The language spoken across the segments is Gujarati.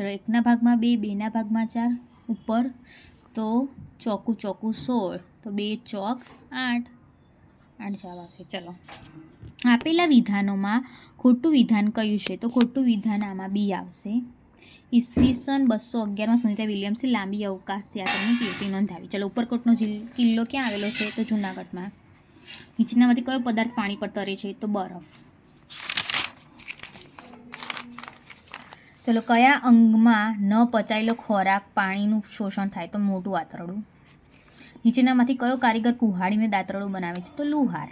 ચલો, એકના ભાગમાં બે, બેના ભાગમાં ચાર, ઉપર તો ચોકું ચોકું સોળ, તો બે, ચોક, આઠ. આઠ જવાબ આવશે ચલો. આપેલા વિધાનોમાં ખોટું વિધાન કયું છે? તો ખોટું વિધાન આમાં બી આવશે. ઈસવીસન બસો અગિયારમાં સુનિતા વિલિયમ્સે લાંબી અવકાશ યાત્રાની કીર્તિ નોંધાવી. ચલો, ઉપરકોટનો કિલ્લો ક્યાં આવેલો છે? તો જૂનાગઢમાં. નીચેનામાંથી કયો પદાર્થ પાણી પર તરે છે? તો બરફ. ચલો, કયા અંગમાં ન પચાયેલો ખોરાક પાણીનું શોષણ થાય? તો મોટું આંતરડું નીચેનામાંથી કયો કારીગર કુહાડીને દાંતરડું બનાવે છે? તો લુહાર.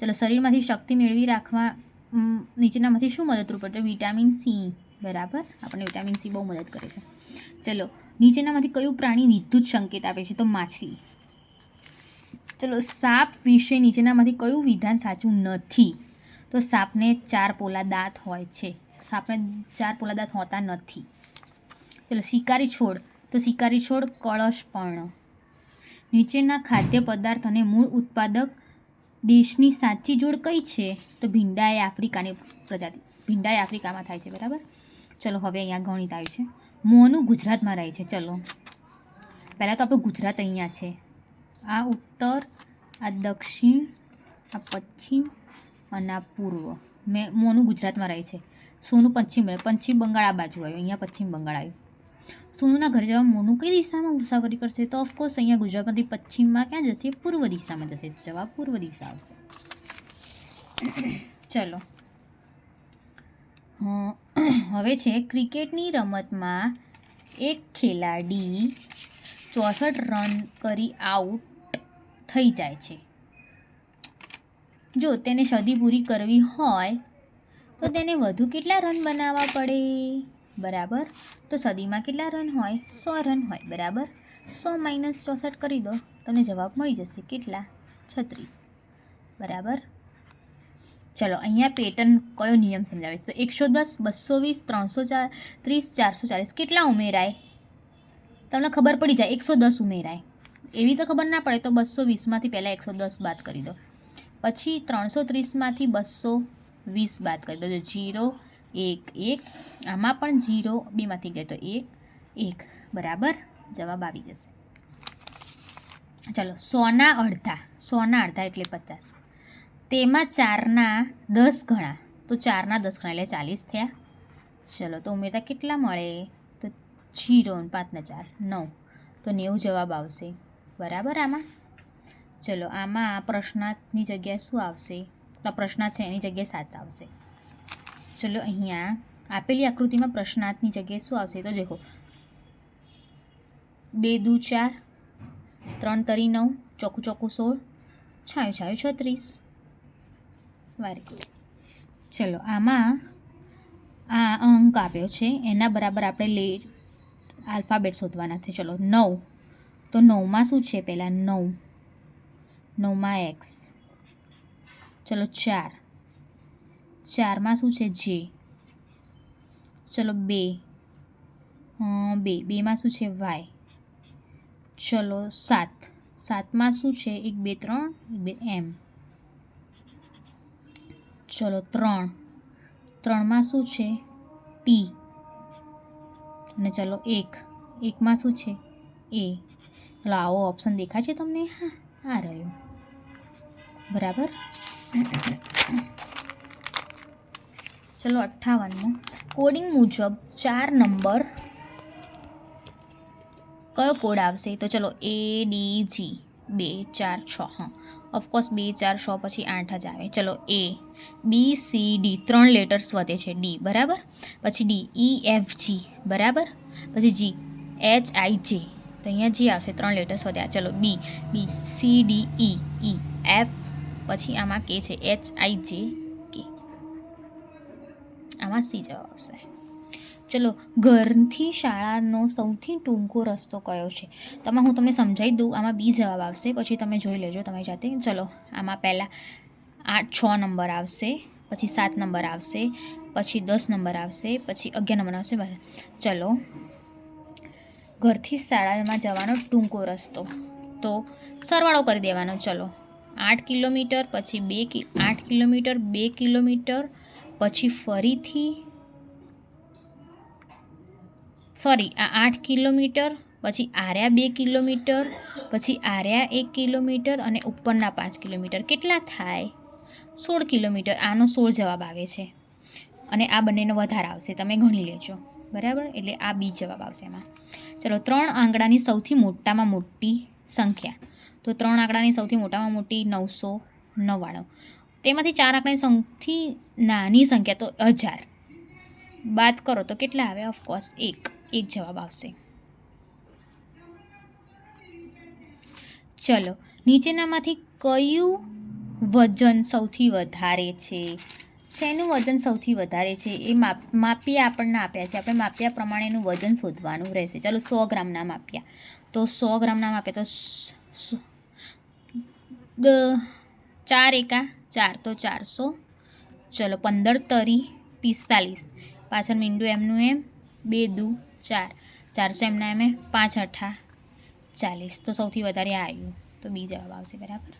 ચલો, શરીરમાંથી શક્તિ મેળવી રાખવા નીચેનામાંથી શું મદદરૂપ પડે વિટામિન સી, બરાબર? આપણને વિટામિન સી બહુ મદદ કરે છે. ચલો, નીચેનામાંથી કયું પ્રાણી વિદ્યુત સંકેત આપે છે? તો માછલી. ચલો, સાપ વિશે નીચેનામાંથી કયું વિધાન સાચું નથી? તો સાપને ચાર પોલા દાંત હોય છે. સાપને ચાર પોલા દાંત હોતા નથી. ચલો, શિકારી છોડ. તો શિકારી છોડ કળશપર્ણ. નીચેના ખાદ્ય પદાર્થ અને મૂળ ઉત્પાદક દેશની સાચી જોડ કઈ છે? તો ભીંડા એ આફ્રિકાની પ્રજાતિ. ભીંડા એ આફ્રિકામાં થાય છે, બરાબર? ચલો, હવે અહીંયા ગણિત આવ્યું છે. મોનું ગુજરાતમાં રહે છે. ચલો. પહેલાં તો આપણું ગુજરાત અહીંયા છે. આ ઉત્તર, આ દક્ષિણ, આ પશ્ચિમ અને આ પૂર્વ. મેં, મોનું ગુજરાતમાં રહે છે. સોનું પશ્ચિમ પશ્ચિમ બંગાળ આ બાજુ આવ્યું, અહીંયા પશ્ચિમ બંગાળ આવ્યું. સોનુના ઘરે જવા મોનું કઈ દિશામાં મુસાફરી કરશે? તો ઓફકોર્સ અહીંયા ગુજરાતમાંથી પશ્ચિમમાં ક્યાં જશે? પૂર્વ દિશામાં જશે. જવાબ પૂર્વ દિશા આવશે. ચલો. હવે છે ક્રિકેટની રમતમાં એક ખેલાડી ચોસઠ રન કરી આઉટ થઈ જાય છે. જો તેને સદી પૂરી કરવી હોય તો તેને વધુ કેટલા રન બનાવવા પડે? બરાબર? તો સદીમાં કેટલા રન હોય? સો રન હોય, બરાબર? સો માઇનસ ચોસઠ કરી દો, તમને જવાબ મળી જશે. કેટલા? છત્રીસ. બરાબર? ચલો, અહીંયા પેટર્ન કયો નિયમ સમજાવે? તો એકસો દસ, બસો વીસ, ત્રણસો ચાર ત્રીસ, ચારસો ચાલીસ, કેટલા ઉમેરાય? તમને ખબર પડી જાય, એકસો દસ ઉમેરાય. એવી તો ખબર ના પડે, તો બસો વીસમાંથી પહેલાં એકસો દસ બાદ કરી દો. પછી ત્રણસો ત્રીસમાંથી બસો વીસ બાદ કરી દો. જીરો, એક એક, આમાં પણ જીરો બેમાંથી ગયો તો એક એક. બરાબર? જવાબ આવી જશે. ચલો, સોના અડધા. સોના અડધા એટલે પચાસ. તેમાં ચારના દસ ગણા. તો ચારના દસ ગણા એટલે ચાલીસ થયા. ચલો, તો ઉમેરતા કેટલા મળે? તો જીરો પાંચના ચાર. નવ. તો નેવું જવાબ આવશે. બરાબર આમાં? ચલો, આમાં પ્રશ્નાર્થની જગ્યાએ શું આવશે? તો પ્રશ્નાર્થ છે, એની જગ્યાએ સાત આવશે. ચલો અહીંયા આપેલી આકૃતિમાં પ્રશ્નાર્થની જગ્યાએ શું આવશે? તો દેખો. બે દુ ચાર, ત્રણ તરી નવ ચોખ્ખું ચોખ્ખું સોળ, છાયું છાયું છત્રીસ. વારી ચલો, આમાં આ અંક આપ્યો છે, એના બરાબર આપણે લે, આલ્ફાબેટ શોધવાના છે. ચલો, નવ. તો નવમાં શું છે? પહેલાં નવ. નવમાં એક્સ ચલો ચાર. ચારમાં શું છે? જે. ચલો બે. બે. બેમાં શું છે? વાય. ચલો સાત. સાતમાં શું છે? એક, બે, ત્રણ. એક, બે, એમ. ચલો ત્રણ. ત્રણમાં શું છે? ટી. અને ચલો એક. એકમાં શું છે? એ. ચલો આવો ઓપ્શન દેખાય છે તમને? હા, આ રહ્યો. બરાબર? ચલો અઠ્ઠાવનમો કોડિંગ મુજબ ચાર નંબર કયો કોડ આવશે તો ચલો એ ડી જી બે ચાર છ હા ઓફકોર્સ બે ચાર છ પછી આઠ જ આવે। ચલો એ બી સી ડી ત્રણ લેટર્સ વધે છે। ડી બરાબર? પછી ડી ઈ એફ જી બરાબર? પછી જી એચ આઈ જે તો અહીંયા જી આવશે, ત્રણ લેટર્સ વધ્યા। ચલો B B C D E E F પછી આમાં કે છે એચ આઈ જે કે આમાં સી જવાબ આવશે. ચલો, ઘરથી શાળાનો સૌથી ટૂંકો રસ્તો કયો છે? તો હું તમને સમજાવી દઉં, આમાં બી જવાબ આવશે, પછી તમે જોઈ લેજો તમારી જાતે. ચલો, આમાં પહેલાં આઠ, છ નંબર આવશે, પછી સાત નંબર આવશે, પછી દસ નંબર આવશે, પછી અગિયાર નંબર આવશે, બસ. ચલો, ઘરથી શાળામાં જવાનો ટૂંકો રસ્તો. તો સરવાળો કરી દેવાનો, ચલો. આઠ કિલોમીટર, પછી બે કિ, આઠ કિલોમીટર, બે કિલોમીટર, પછી ફરીથી સોરી, આ આઠ કિલોમીટર, પછી આર્યા બે કિલોમીટર, પછી આર્યા એક કિલોમીટર અને ઉપરના પાંચ કિલોમીટર. કેટલા થાય? સોળ કિલોમીટર. આનો સોળ જવાબ આવે છે. અને આ બંનેનો વધારે આવશે. તમે ગણી લેજો. બરાબર? એટલે આ બી જવાબ આવશે એમાં. ચલો, ત્રણ આંકડાની સૌથી મોટામાં મોટી સંખ્યા. તો ત્રણ આંકડાની સૌથી મોટામાં મોટી નવસો નવ્વાણું. તેમાંથી ચાર આંકડાની સૌથી નાની સંખ્યા તો હજાર. બાદ કરો તો કેટલા આવે? ઓફકોર્સ એક. એક જવાબ આવશે. ચલો, નીચેનામાંથી કયું વજન સૌથી વધારે છે? શેનું વજન સૌથી વધારે છે? એ માપ માપ્યા આપણને આપ્યા છે. આપણે માપ્યા પ્રમાણેનું વજન શોધવાનું રહેશે. ચલો, સો ગ્રામના માપ્યા. તો સો ગ્રામના માપ્યા તો દ- ચાર એકા ચાર, તો ચારસો. ચલો, પંદર તરી પિસ્તાલીસ. પાછળ મીંડું એમનું એમ, બે દુ, ચાર. ચારસો એમના એમે પાંચ અઠા ચાલીસ, તો સૌથી વધારે આવ્યું તો બી જવાબ આવશે, બરાબર?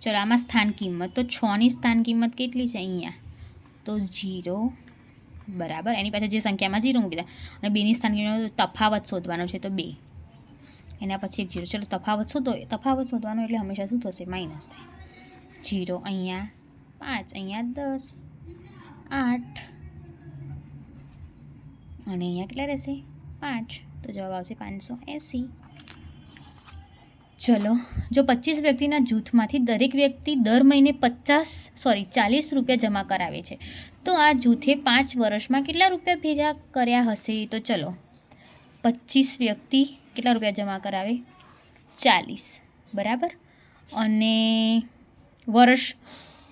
ચલો, આમાં સ્થાન કિંમત, તો છની સ્થાન કિંમત કેટલી છે અહીંયા? તો જીરો બરાબર, એની પાછળ જે સંખ્યામાં જીરો મૂકી દીધા. અને બેની સ્થાન કિંમત તફાવત શોધવાનો છે, તો બે. એના પછી એક જીરો. ચલો, તફાવત શોધો. તફાવત શોધવાનો એટલે હંમેશા શું થશે? માઇનસ થાય. જીરો અહીંયા, પાંચ અહીંયા દસ, આઠ, અને અહીંયા કેટલા રહેશે? પાંચ. તો જવાબ આવશે પાંચસો એંસી. ચલો, જો પચીસ વ્યક્તિના જૂથમાંથી દરેક વ્યક્તિ દર મહિને પચાસ સોરી ચાલીસ રૂપિયા જમા કરાવે છે. તો આ જૂથે પાંચ વર્ષમાં કેટલા રૂપિયા ભેગા કર્યા હશે? તો ચલો, પચીસ વ્યક્તિ કેટલા રૂપિયા જમા કરાવે? ચાલીસ. બરાબર? અને વર્ષ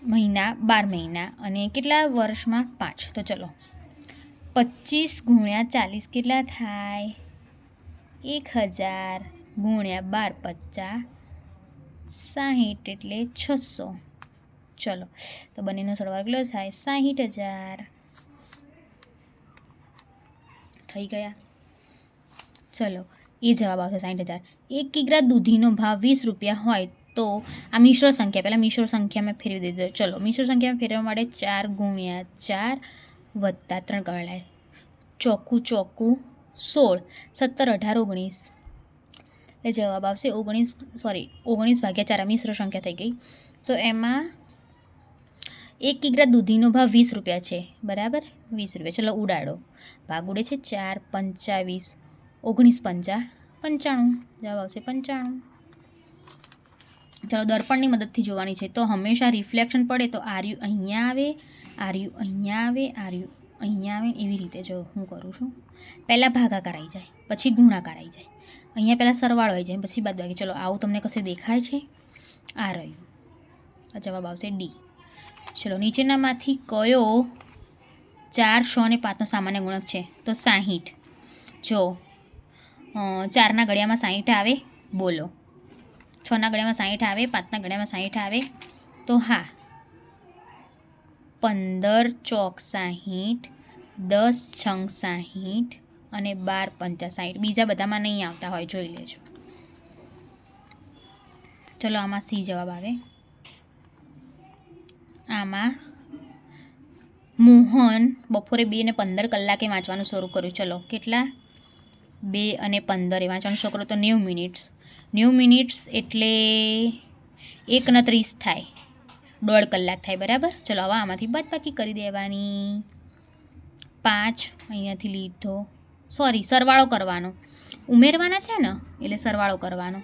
મહિના, બાર મહિના અને કેટલા વર્ષમાં? પાંચ. તો ચલો. પચીસ ગુણ્યા ચાલીસ કેટલા થાય? એક હજાર ગુણ્યા બાર પચાસ સાહીઠ એટલે છસો. ચલો. તો બંનેનો સરવાળો કેટલો થાય? સાહીઠ હજાર. થઈ ગયા. ચલો. એ જવાબ આવશે સાઠ હજાર. એક કિગ્રા દૂધીનો ભાવ વીસ રૂપિયા હોય તો આ મિશ્ર સંખ્યા, પહેલાં મિશ્ર સંખ્યામાં ફેરવી દીધો ચલો, મિશ્ર સંખ્યામાં ફેરવવા માટે ચાર ગુણ્યા ચાર વત્તા ત્રણ કળાય ચોખ્ખું ચોખ્ખું સોળ, સત્તર, અઢાર, ઓગણીસ. એ જવાબ આવશે ઓગણીસ, સોરી, ઓગણીસ ભાગ્યા ચાર મિશ્ર સંખ્યા થઈ ગઈ. તો એમાં એક કિગ્રા દૂધીનો ભાવ વીસ રૂપિયા છે, બરાબર? વીસ રૂપિયા. ચલો ઉડાડો. ભાગ ઉડે છે ચાર પંચાવીસ ઓગણીસ પંચા, પંચાણું, જવાબ આવશે પંચાણું. ચાલો, દર્પણની મદદથી જોવાની છે. તો હંમેશા રિફ્લેક્શન પડે તો આર્યુ અહીંયા આવે, આર્યુ અહીંયા આવે, આર્યુ અહીંયા આવે. એવી રીતે જો હું કરું છું. પહેલાં ભાગાકાર આવી જાય, પછી ગુણાકાર આવી જાય. અહીંયા પહેલાં સરવાળો આવી જાય, પછી બાદ બાકી ચલો, આવું તમને કશે દેખાય છે? આ રહ્યું. આ જવાબ આવશે ડી. ચલો, નીચેનામાંથી કયો ચાર સો અને પાંચનો સામાન્ય ગુણક છે? તો સાહીઠ. જો ચારના ગળિયામાં સાહીઠ આવે, બોલો. છના ગળિયામાં સાહીઠ આવે, પાંચના ગળિયામાં સાહીઠ આવે, તો હા. પંદર, ચોક સાહીઠ, દસ, છંગ સાહીઠ અને બાર, પંચા સાહીઠ. બીજા બધામાં નહીં આવતા હોય, જોઈ લેજો. ચલો, આમાં સી જવાબ આવે. આમાં મોહન બપોરે બે ને પંદર કલાકે વાંચવાનું શરૂ કર્યું. ચલો, કેટલા? બે અને પંદર એ વાંચવાનું કરો તો નેવું મિનિટ્સ. નેવું મિનિટ્સ એટલે એક ને ત્રીસ થાય. દોઢ કલાક થાય, બરાબર? ચલો, હવે આમાંથી બાદબાકી કરી દેવાની. પાંચ અહીંયાથી લીધો. સોરી સરવાળો કરવાનો. ઉમેરવાના છે ને? એટલે સરવાળો કરવાનો.